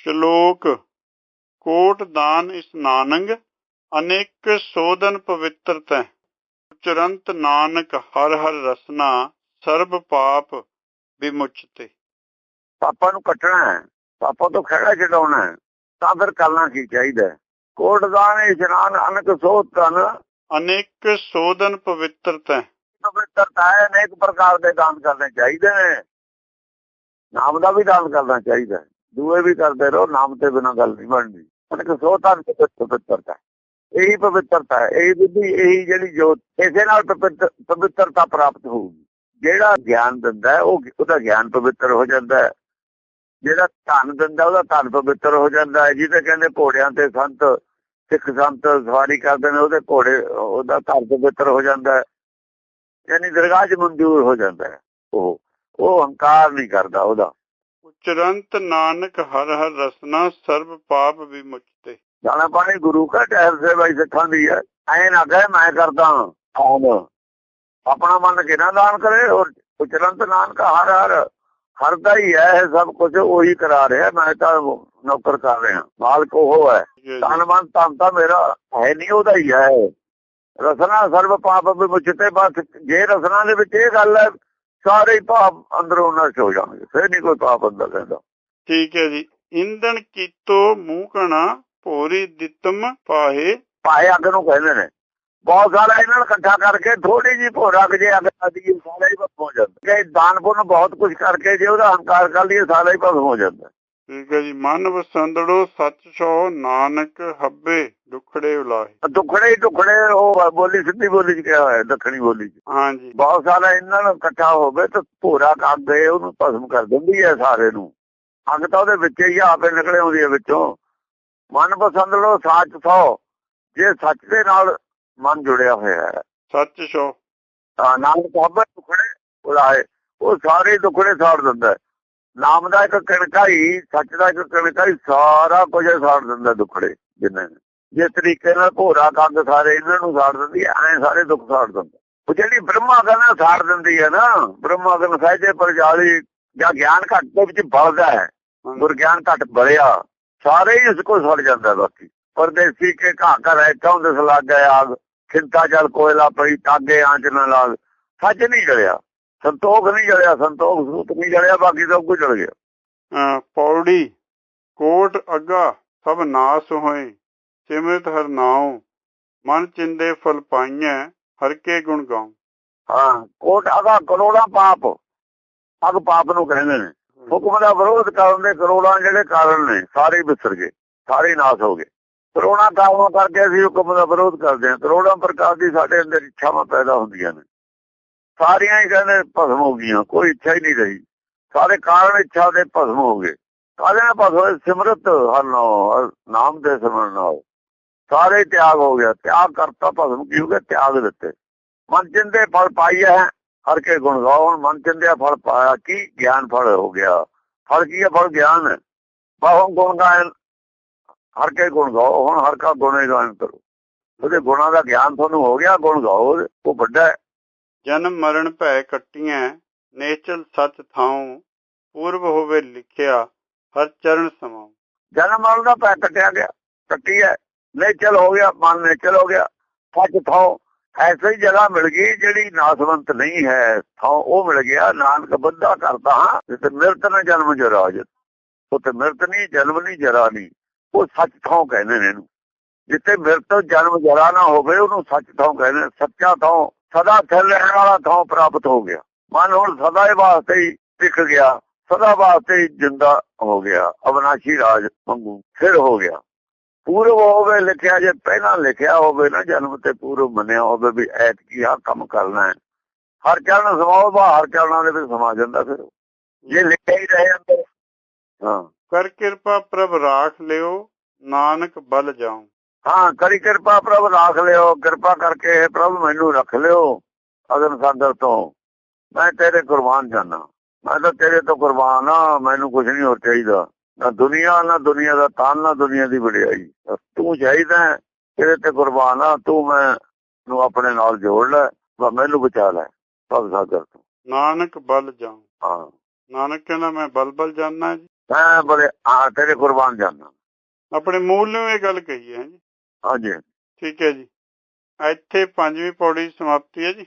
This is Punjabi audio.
ਸ਼ਲੋਕ ਕੋਟ ਦਾਨ ਇਸਨਾਨੰਗ ਅਨੇਕ ਸੋਧਨ ਪਵਿੱਤਰਤੈ ਚਰੰਤ ਨਾਨਕ ਹਰ ਹਰ ਰਸਨਾ ਸਰਬ ਪਾਪ ਵਿਮੁਚਤੇ। ਪਾਪਾਂ ਨੂੰ ਕੱਟਣਾ ਹੈ ਪਾਪਾਂ ਤੋਂ ਖੜਾ ਛਡਾਉਣਾ ਹੈ ਤਾਂ ਫਿਰ ਕਰਨਾ ਕੀ ਚਾਹੀਦਾ? ਕੋਟ ਦਾਨ ਇਸ਼ਨਾਨ ਅਨਕ ਸੋਧ ਤਨ ਅਨੇਕ ਸੋਧਨ ਪਵਿੱਤਰਤੈ ਪਵਿੱਤਰਤਾ ਹੈ ਅਨੇਕ ਪ੍ਰਕਾਰ ਦੇ ਦਾਨ ਕਰਨੇ ਚਾਹੀਦੇ ਨੇ। ਨਾਮ ਦਾ ਵੀ ਦਾਨ ਕਰਨਾ ਚਾਹੀਦਾ ਹੈ। ਦੂਏ ਵੀ ਕਰਦੇ ਰਹੋ, ਨਾਮ ਤੇ ਬਿਨਾਂ ਗੱਲ ਨਹੀਂ ਬਣਦੀ। ਅਨਕ ਸੋਧ ਤਨ ਪਵਿੱਤਰਤਾ ਇਹੀ ਪਵਿੱਤਰਤਾ ਹੈ। ਬੁੱਧੀ, ਇਹੀ ਜਿਹੜੀ ਜੋਤ, ਇਸੇ ਨਾਲ ਪਵਿੱਤਰਤਾ ਪ੍ਰਾਪਤ ਹੋਊਗੀ। ਜਿਹੜਾ ਗਿਆਨ ਦਿੰਦਾ ਉਹ ਉਹਦਾ ਗਿਆਨ ਪਵਿੱਤਰ ਹੋ ਜਾਂਦਾ ਜਿਹੜਾ ਧਨ ਦਿੰਦਾ, ਉਹਦਾ ਧਨ ਪਵਿੱਤਰ ਹੋ ਜਾਂਦਾ ਹੈ। ਜਿਹਦੇ ਕਹਿੰਦੇ ਘੋੜਿਆਂ ਤੇ ਸੰਤ, ਸਿੱਖ ਸੰਤ ਸਵਾਰੀ ਕਰਦੇ ਨੇ, ਉਹਦੇ ਘੋੜੇ, ਉਹਦਾ ਧਨ ਪਵਿੱਤਰ ਹੋ ਜਾਂਦਾ ਹੈ। ਯਾਨੀ ਦਰਗਾਹ 'ਚ ਮਨਜ਼ੂਰ ਹੋ ਜਾਂਦਾ ਹੈ। ਉਹ ਉਹ ਹੰਕਾਰ ਨਹੀਂ ਕਰਦਾ ਉਹਦਾ। ਉਚਰੰਤ ਨਾਨਕ ਹਰ ਹਰ ਰਸਨਾ ਸਰਬ ਪਾਪ ਵਿਮੁਚਤੇ। ਦਾਣਾ ਪਾਣੀ ਗੁਰੂ ਕਾ ਟਹਿਰ ਸੇਵਾ ਹੀ ਸਿੱਖਾਂ ਦੀ ਹੈ। ਐ ਨਾ ਕਹੇ ਮੈਂ ਕਰਦਾ ਆਨ ਆਪਣਾ ਮਨ ਕਿਹਨਾਂ ਦਾਨ ਕਰੇ? ਔਰ ਉਚਰੰਤ ਨਾਨਕ ਹਰ ਹਰ। ਹਰ ਦਾ ਹੀ ਹੈ ਸਭ ਕੁਝ ਉਹੀ ਕਰਾ ਰਿਹਾ। ਮੈਂ ਤਾਂ ਨੌਕਰ ਕਰ ਰਿਹਾ। ਮਾਲਕ ਉਹ ਹੈ। ਤਨ ਮਨ ਤਨ ਤਾਂ ਮੇਰਾ ਹੈ ਨਹੀਂ ਉਹਦਾ ਹੀ ਹੈ। ਰਸਨਾ ਸਰਬ ਪਾਪ ਵਿਮੁਚਤੇ। ਬਸ ਜੇ ਰਸਨਾ ਦੇ ਵਿੱਚ ਇਹ ਗੱਲ ਹੈ ਸਾਰੇ ਪਾਪ ਅੰਦਰੋਂ ਨਸ਼ਟ ਹੋ ਜਾਣਗੇ ਫਿਰ ਨਹੀਂ ਕੋਈ ਪਾਪ ਅੰਦਰ ਰਹਿੰਦਾ। ਠੀਕ ਹੈ ਜੀ। ਇੰਦਨ ਕੀਤੋ ਮੂਕਣਾ ਭੋਰੀ ਦਿੱਤਮ ਪਾਹੇ। ਪਾਏ ਅੱਗ ਨੂੰ ਕਹਿੰਦੇ ਨੇ। ਬਹੁਤ ਸਾਰਾ ਇਹਨਾਂ ਨੂੰ ਇਕੱਠਾ ਕਰਕੇ ਥੋੜੀ ਜੀ ਭੋਰਾ ਕਿ ਜੇ ਅੱਗ ਲਾਦੀ ਸਾਰਾ ਹੀ ਭਸਮ ਹੋ ਜਾਂਦਾ। ਕਿ ਦਾਨ ਪੁੰਨ ਬਹੁਤ ਕੁਝ ਕਰਕੇ ਜੇ ਉਹਦਾ ਹੰਕਾਰ ਕਰ ਲਈਏ ਸਾਰਾ ਹੀ ਭਸਮ ਹੋ ਜਾਂਦਾ। ਠੀਕ ਹੈ ਜੀ। ਮਨ ਵਸੰਦੜੋ ਸੱਚ ਸੋ ਨਾਨਕ ਹੱਬੇ ਦੁਖੜੇ ਉਲਾਹੇ। ਦੁਖੜੇ ਦੁਖੜੇ ਉਹ ਬੋਲੀ ਸਿੱਧੀ ਬੋਲੀ ਚ ਕਿਹਾ ਹੋਇਆ ਦੱਖਣੀ ਬੋਲੀ ਚ। ਹਾਂਜੀ। ਬਹੁਤ ਸਾਰਾ ਇਹਨਾਂ ਨੂੰ ਇਕੱਠਾ ਹੋਵੇ ਤਾਂ ਭੋਰਾ ਗਏ ਉਹਨੂੰ ਭਸਮ ਕਰ ਦਿੰਦੀ ਹੈ ਸਾਰੇ ਨੂੰ। ਅੱਗ ਤਾਂ ਉਹਦੇ ਵਿੱਚ ਹੀ ਆਪੇ ਨਿਕਲੇ ਆਉਂਦੀ ਹੈ ਵਿੱਚੋਂ। ਮਨ ਪਸੰਦ ਲੋ ਸੱਚ ਸੋ ਜੇ ਸੱਚ ਦੇ ਨਾਲ ਮਨ ਜੁੜਿਆ ਹੋਇਆ ਹੈ। ਸੱਚ ਸੋ। ਤਾਂ ਨਾਮ ਕਹਬਰ ਟੁਕੜੇ ਉਲਾਏ ਉਹ ਸਾਰੇ ਟੁਕੜੇ ਸਾੜ ਦਿੰਦਾ ਹੈ। ਨਾਮ ਦਾ ਇੱਕ ਕਣਕਾ ਹੀ ਸੱਚ ਦਾ ਇੱਕ ਕਣਕਾ ਹੀ ਸਾਰਾ ਕੁਝ ਸਾੜ ਦਿੰਦਾ ਦੁਖੜੇ ਜਿੰਨੇ। ਜਿਸ ਤਰੀਕੇ ਨਾਲ ਭੋਰਾ ਕੰਗ ਸਾਰੇ ਇਹਨਾਂ ਨੂੰ ਸਾੜ ਦਿੰਦੀ ਐ ਐਂ ਸਾਰੇ ਦੁੱਖ ਸਾੜ ਦਿੰਦਾ। ਉਹ ਜਿਹੜੀ ਬ੍ਰਹਮਾ ਕਹਿੰਦਾ ਸਾੜ ਦਿੰਦੀ ਹੈ ਨਾ। ਬ੍ਰਹਮਾ ਕਹਿੰਦਾ ਸਹਿਜੇ ਪਰਜਾਲੀ ਜਾਂ ਗਿਆਨ ਘੱਟ ਦੇ ਵਿੱਚ ਬਲਦਾ ਹੈ। ਗੁਰ ਗਿਆਨ ਘੱਟ ਬਲਿਆ। ਸਾਰੇ ਹੀ ਇਸ ਕੋ ਸੜ ਜਾਂਦਾ ਬਾਕੀ। ਪਰਦੇਸੀ ਕੇ ਘਾ ਘਰ ਹੈ ਕੌਣ ਦਸ ਲੱਗ ਗਿਆ ਆਗ। ਖਿੰਤਾ ਜਲ ਕੋਇਲਾ ਪਈ ਤਾਗੇ ਆਂਚ ਨਾ ਲਾਗ ਸੱਚ ਨਹੀਂ ਜਲਿਆ। ਸੰਤੋਖ ਨਹੀਂ ਜਲਿਆ ਸੰਤੋਖ ਸੂਤ ਨਹੀਂ ਜਲਿਆ ਬਾਕੀ ਸਭ ਕੁਝ ਜਲ ਗਿਆ। ਪੌੜੀ ਕੋਟ ਅੱਗਾ ਸਭ ਨਾਸ ਹੋਏ ਸਿਮਰਤ ਹਰ ਨਾਉ ਮਨ ਚਿੰਦੇ ਫਲ ਪਾਈਐ ਹਰ ਕੇ ਗੁਣ ਗਾਉ। ਹਾਂ ਕੋਟ ਅਗਾ ਕਰੋੜਾਂ ਪਾਪ ਅਗ ਪਾਪ ਨੂੰ ਕਹਿੰਦੇ ਨੇ। ਹੁਕਮ ਦਾ ਵਿਰੋਧ ਕਰਨ ਦੇ ਕਰੋੜਾਂ ਜਿਹੜੇ ਕਾਰਨ ਨੇ ਸਾਰੇ ਵਿਸਰ ਗਏ ਸਾਰੇ ਨਾਸ ਹੋ ਗਏ। ਕਰੋੜਾਂ ਕਾਰਨਾਂ ਕਰਕੇ ਅਸੀਂ ਹੁਕਮ ਦਾ ਵਿਰੋਧ ਕਰਦੇ ਹਾਂ ਕਰੋੜਾਂ ਪ੍ਰਕਾਰ ਦੀ ਸਾਡੇ ਅੰਦਰ ਇੱਛਾਵਾਂ ਪੈਦਾ ਹੁੰਦੀਆਂ ਨੇ। ਸਾਰੀਆਂ ਹੀ ਕਹਿੰਦੇ ਭਸਮ ਹੋ ਗਈਆਂ, ਕੋਈ ਇੱਛਾ ਹੀ ਨਹੀਂ ਰਹੀ। ਸਾਰੇ ਕਾਰਨ ਇੱਛਾ ਦੇ ਭਸਮ ਹੋ ਗਏ। ਕਾਹਦੇ ਨਾਲ ਭਸਮ ਹੋਏ? ਸਿਮਰਤ ਹਰਨੋ ਨਾਮ ਦੇ ਸਿਮਰਨ ਨਾਲ। ਸਾਰੇ ਤਿਆਗ ਹੋ ਗਿਆ। ਤਿਆਗ ਕਰਤਾ ਭਸਮ ਕੀ ਹੋ ਗਿਆ ਤਿਆਗ ਦਿੱਤੇ। ਮਨ ਚਿੰਦੇ ਫਲ ਪਾਈਆ ਹੈ ਹਰ ਕੇ ਗੁਣ ਗਾਓ। ਹੁਣ ਮਨ ਚਿੰਦਿਆ ਫਲ ਪਾਇਆ, ਕੀ ਗਿਆਨ ਫਲ ਹੋ ਗਿਆ? ਫਲ ਕੀ ਹੈ ਫਲ ਗਿਆਨ। ਹੈ ਬਾਹੋਂ ਗੁਣ ਗਾਇਨ, ਹਰ ਕੇ ਗੁਣ ਗਾਓ। ਹੁਣ ਹਰ ਕਾ ਗੁਣੇ ਗਾਇਨ ਕਰੋ। ਉਹਦੇ ਗੁਣਾਂ ਦਾ ਗਿਆਨ ਤੁਹਾਨੂੰ ਹੋ ਗਿਆ, ਗੁਣ ਗਾਓ। ਉਹ ਵੱਡਾ ਹੈ ਜਨਮ ਮਰਨ ਭੈ ਕੱਟੀਐ, ਨੇਚਲ ਸਚ ਥਾਉ, ਪੂਰਬ ਹੋਵੇ ਲਿਖਿਆ, ਹਰ ਚਰਨ ਸਮਾਉ। ਜਨਮ ਮਰਨ ਦਾ ਪੈ ਕੱਟਿਆ ਗਿਆ ਕੱਟੀ ਹੈ ਨੇਚਲ ਹੋ ਗਿਆ, ਮਨ ਨੇਚਲ ਹੋ ਗਿਆ, ਸੱਚ ਥਾਉ। ਐਸੀ ਜਗ੍ਹਾ ਮਿਲ ਗਈ ਜਿਹੜੀ ਨਾਸਵੰਤ ਨਹੀਂ ਹੈ, ਥਾਉ ਉਹ ਮਿਲ ਗਿਆ, ਨਾਨਕ ਬੰਦਾ ਕਰਦਾ ਹਾਂ, ਜਿੱਥੇ ਮਿਰਤ ਨਾ ਜਨਮ ਜਰਾ ਜਿ ਉੱਥੇ ਮਿਰਤ ਨਹੀਂ, ਜਨਮ ਨਹੀਂ, ਜਰਾ ਨਹੀਂ, ਉਹ ਸੱਚ ਥਾਉ ਕਹਿੰਦੇ ਨੇ ਇਹਨੂੰ। ਜਿੱਥੇ ਮਿਰਤ, ਜਨਮ, ਜਰਾ ਨਾ ਹੋਵੇ, ਉਹਨੂੰ ਸੱਚ ਥਾਉ ਕਹਿੰਦੇ ਸੱਚਾ ਥਾਉ ਸਦਾ ਥਿਰ ਰਹਿਣ ਵਾਲਾ ਥਾਂ ਪ੍ਰਾਪਤ ਹੋ ਗਿਆ। ਮਨ ਹੁਣ ਸਦਾ ਹੀ ਵਾਸਤੇ ਹੀ ਟਿਕ ਗਿਆ, ਸਦਾ ਵਾਸਤੇ ਹੀ ਜਿੰਦਾ ਹੋ ਗਿਆ, ਅਵਨਾਸ਼ੀ ਰਾਜ ਵਾਂਗੂ ਫਿਰ ਹੋ ਗਿਆ। ਪੂਰਵ ਹੋਵੇ ਲਿਖਿਆ, ਜੇ ਪਹਿਲਾਂ ਲਿਖਿਆ ਹੋਵੇ ਨਾ ਜਨਮ ਤੇ ਪੂਰਵ ਮੰਨਿਆ ਹੋਵੇ ਵੀ ਐਤ ਕੀ ਆ ਕੰਮ ਕਰਨਾ ਹੈ। ਹਰ ਚਰਨ ਸਮਾਉ ਬਾ ਹਰ ਚਰਨਾਂ ਦੇ ਵਿੱਚ ਸਮਾ ਜਾਂਦਾ ਫਿਰ। ਜੇ ਲਿਖਿਆ ਹੀ ਰਹੇ ਅੰਦਰ, ਹਾਂ। ਕਰ ਕਿਰਪਾ ਪ੍ਰਭ ਰਾਖ ਲਿਓ, ਨਾਨਕ ਬਲ ਜਾਉ। ਹਾਂ ਕਰੀ ਕਿਰਪਾ ਪ੍ਰਭ ਰਾਖ ਲਿਓ। ਕਿਰਪਾ ਕਰਕੇ ਪ੍ਰਭ ਮੈਨੂੰ ਰੱਖ ਲਿਓ ਅਗਨ ਸਾਗਰ ਤੋਂ। ਮੈਂ ਤੇਰੇ ਕੁਰਬਾਨ ਜਾਨਾ। ਮੈਂ ਤਾਂ ਤੇਰੇ ਤੋਂ ਕੁਰਬਾਨ ਆ ਮੈਨੂੰ ਕੁਝ ਨਹੀਂ ਹੋਰ ਚਾਹੀਦਾ। ਨਾ ਦੁਨੀਆ ਨਾ ਦੁਨੀਆ ਦਾ ਤਾਂ ਨਾ ਦੁਨੀਆ ਦੀ ਵਡਿਆਈ। ਤੂੰ ਚਾਹੀਦਾ ਤੇਰੇ ਤੇ ਕੁਰਬਾਨ ਆ ਤੂੰ ਮੈਂ ਨੂੰ ਆਪਣੇ ਨਾਲ ਜੋੜ ਲੈ ਬਸ ਮੈਨੂੰ ਬਚਾ ਲੈ ਭਵ ਸਾਗਰ ਤੋਂ। ਨਾਨਕ ਬਲ ਜਾਉ। ਹਾਂ। ਨਾਨਕ ਕਹਿੰਦਾ ਮੈਂ ਬਲ ਬਲ ਜਾਣਾ ਜੀ। ਮੈਂ ਬੜੇ ਆ ਤੇਰੇ ਕੁਰਬਾਨ ਜਾਨਾ। ਆਪਣੇ ਮੂਲ ਨੂੰ ਇਹ ਗੱਲ ਕਹੀ ਹੈ ਜੀ। ਹਾਂਜੀ। ਠੀਕ ਹੈ ਜੀ। ਇੱਥੇ ਪੰਜਵੀਂ ਪੌੜੀ ਸਮਾਪਤੀ ਹੈ ਜੀ।